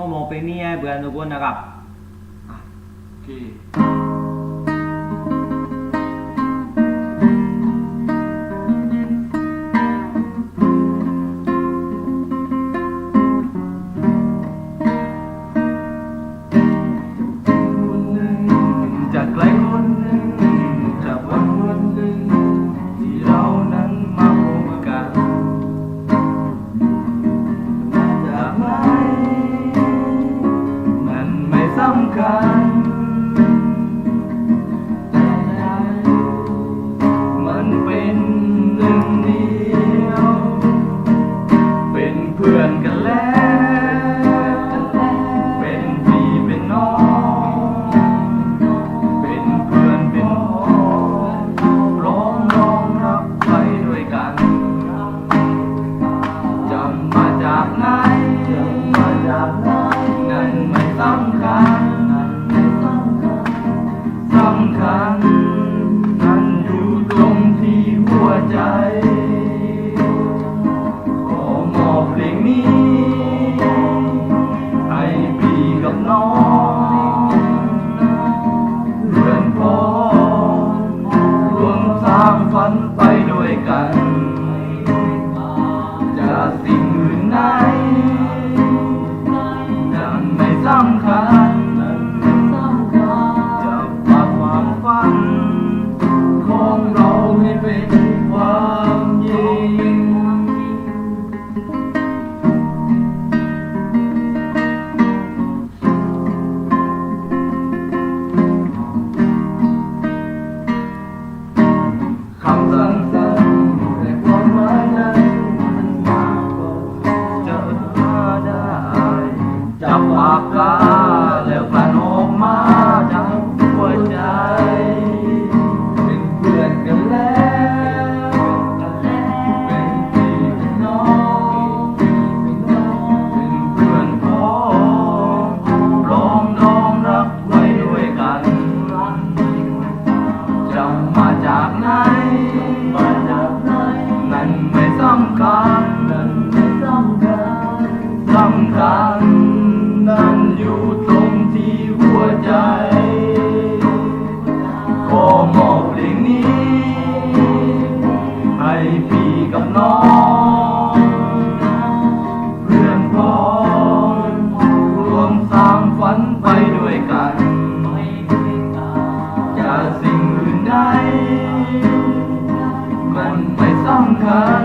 ก็มองเพลงนี้ให้เบื่อนทุกคนนะครับโอเคำคัญ สำคัญนั่นอยู่ตรงที่หัวใจ ขอมอบเพลงนี้ ให้พี่กับน้องเพื่อนพ้องรวมสร้างฝันไปด้วยกัน จะสิ่งอื่นใดนั้นไม่สำคัญ สำคัญนั่นไม่สำคัญสำคัญนั่นอยู่ตรงที่หัวใจขอมอบเพลงนี้ ให้พี่กับน้องเพื่อนพ้องรวมสร้างฝันไปด้วยกัน จะสิ่งอื่นใดมันไม่สำคัญ